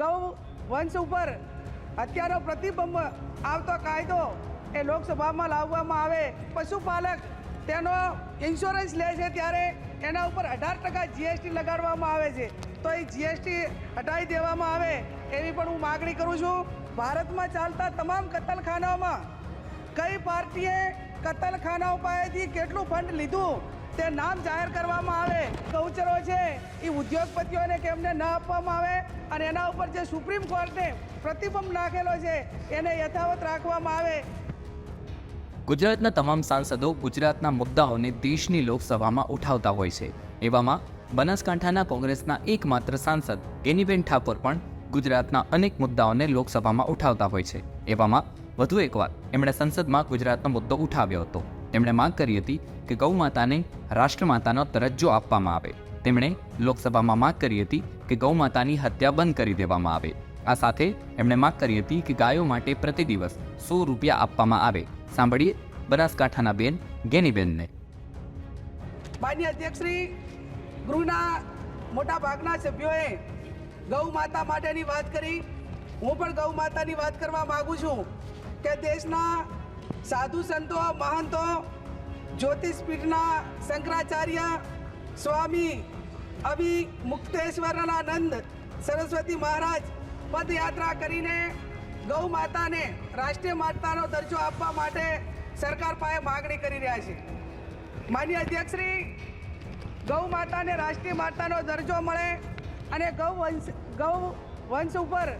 ગૌ વંશ ઉપર હત્યાનો પ્રતિબંધ આવતો કાયદો એ લોકસભામાં લાવવામાં આવે. પશુપાલક તેનો ઇન્સ્યોરન્સ લે છે ત્યારે એના ઉપર અઢાર ટકા જીએસટી લગાડવામાં આવે છે. તો એ જીએસટી હટાવી દેવામાં આવે એવી પણ હું માગણી કરું છું. ભારતમાં ચાલતા તમામ કતલખાનાઓમાં કઈ પાર્ટીએ કતલખાનાઓ પાસેથી કેટલું ફંડ લીધું? તે નામ જાહેર કરવામાં આવે ગૌચરો છે. એ ઉદ્યોગપતિઓને કેમને ન આપવામાં આવે અને એના ઉપર જે સુપ્રીમ કોર્ટે પ્રતિબંધ નાખેલો છે, એને યથાવત રાખવામાં આવે. ગુજરાતના તમામ સાંસદો ગુજરાતના મુદ્દાઓને દેશની લોકસભામાં ઉઠાવતા હોય છે. એવામાં બનાસકાંઠાના કોંગ્રેસના એકમાત્ર સાંસદ ગેનીબેન ઠાકોર પણ ગુજરાતના અનેક મુદ્દાઓને લોકસભામાં ઉઠાવતા હોય છે. એવામાં વધુ એકવાર એમણે સંસદમાં ગુજરાતનો મુદ્દો ઉઠાવ્યો હતો. તેમણે માંગ કરી હતી કે ગૌ માતાને રાષ્ટ્રમાતાનો દરજ્જો આપવામાં આવે. તેમણે લોકસભામાં માંગ કરી હતી કે ગૌ માતાની હત્યા બંધ કરી દેવામાં આવે. આ સાથે એમણે માંગ કરી હતી કે ગાયો માટે પ્રતિ દિવસ સો રૂપિયા આપવામાં આવે. સાંભળીએ બનાસકાંઠાના બેન ગેનીબેનને. માન્ય અધ્યક્ષશ્રી, ગૃહના મોટા ભાગના સભ્યોએ ગૌ માતા માટેની વાત કરી. હું પણ ગૌ માતાની વાત કરવા માગું છું કે દેશના સાધુ સંતો, મહંતો, જ્યોતિષપીઠના શંકરાચાર્ય, સ્વામી અભિ મુક્તેશ્વરાનંદ સરસ્વતી મહારાજ પદયાત્રા કરીને ગૌ માતાને રાષ્ટ્રીય માતાનો દરજ્જો આપવા માટે સરકાર પાસે માગણી કરી રહ્યા છે. માન્ય અધ્યક્ષશ્રી, ગૌ માતાને રાષ્ટ્રીય માતાનો દરજ્જો મળે અને ગૌ વંશ ગૌ વંશ ઉપર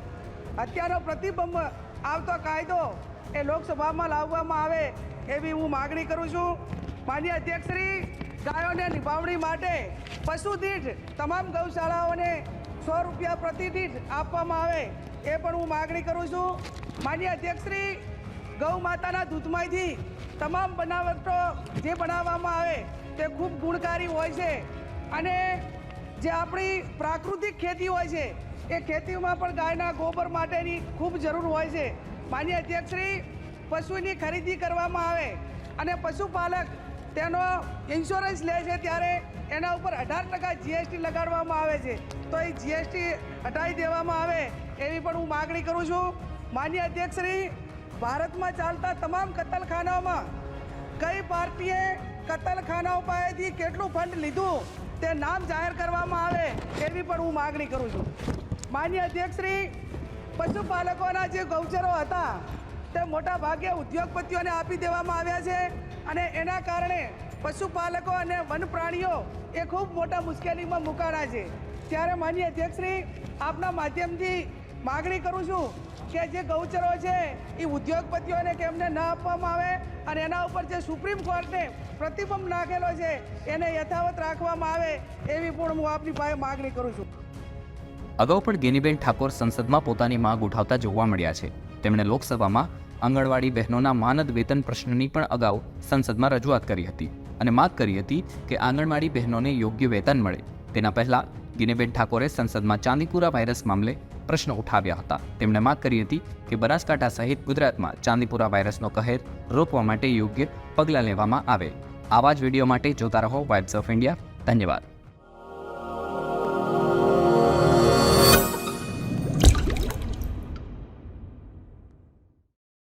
હત્યાનો પ્રતિબંધ આવતો કાયદો એ લોકસભામાં લાવવામાં આવે એવી હું માગણી કરું છું. માન્ય અધ્યક્ષશ્રી, ગાયોને નિભાવણી માટે પશુ દીઠ તમામ ગૌશાળાઓને સો રૂપિયા પ્રતિ આપવામાં આવે એ પણ હું માગણી કરું છું. માન્ય અધ્યક્ષશ્રી, ગૌ માતાના દૂધમાંથી તમામ બનાવટો જે બનાવવામાં આવે તે ખૂબ ગુણકારી હોય છે. અને જે આપણી પ્રાકૃતિક ખેતી હોય છે એ ખેતીમાં પણ ગાયના ગોબર માટેની ખૂબ જરૂર હોય છે. માન્ય અધ્યક્ષશ્રી, પશુની ખરીદી કરવામાં આવે અને પશુપાલક તેનો ઇન્સ્યોરન્સ લે છે ત્યારે એના ઉપર અઢાર ટકા જીએસટી લગાડવામાં આવે છે. તો એ જીએસટી હટાવી દેવામાં આવે એવી પણ હું માગણી કરું છું. માન્ય અધ્યક્ષશ્રી, ભારતમાં ચાલતા તમામ કતલખાનાઓમાં કઈ પાર્ટીએ કતલખાનાઓ પાસેથી કેટલું ફંડ લીધું તે નામ જાહેર કરવામાં આવે એવી પણ હું માગણી કરું છું. માન્ય અધ્યક્ષશ્રી, પશુપાલકોના જે ગૌચરો હતા, તે મોટા ભાગે ઉદ્યોગપતિઓને આપી દેવામાં આવ્યા છે અને એના કારણે પશુપાલકો અને વન પ્રાણીઓ એ ખૂબ મોટા મુશ્કેલીમાં મુકાણા છે. ત્યારે માન્ય અધ્યક્ષશ્રી, આપના માધ્યમથી માગણી કરું છું કે જે ગૌચરો છે, એ ઉદ્યોગપતિઓને કેમને ન આપવામાં આવે અને એના ઉપર જે સુપ્રીમ કોર્ટે પ્રતિબંધ નાખેલો છે, એને યથાવત રાખવામાં આવે એવી પણ હું આપની પાસે માગણી કરું છું. અગાઉ પણ ગેનીબેન ઠાકોર સંસદમાં પોતાની માંગ ઉઠાવતા જોવા મળ્યા છે. તેમણે લોકસભામાં આંગણવાડી બહેનોના માનદ વેતન પ્રશ્નની પણ અગાઉ સંસદમાં રજૂઆત કરી હતી અને માંગ કરી હતી કે આંગણવાડી બહેનોને યોગ્ય વેતન મળે. તેના પહેલા ગિનેબેન ઠાકોરે સંસદમાં ચાંદીપુરા વાયરસ મામલે પ્રશ્ન ઉઠાવ્યા હતા. તેમણે માંગ કરી હતી કે બનાસકાંઠા સહિત ગુજરાતમાં ચાંદીપુરા વાયરસનો કહેર રોકવા માટે યોગ્ય પગલાં લેવામાં આવે. આવા જ વીડિયો માટે જોતા રહો વાઇબ્સ ઓફ ઇન્ડિયા ધન્યવાદ.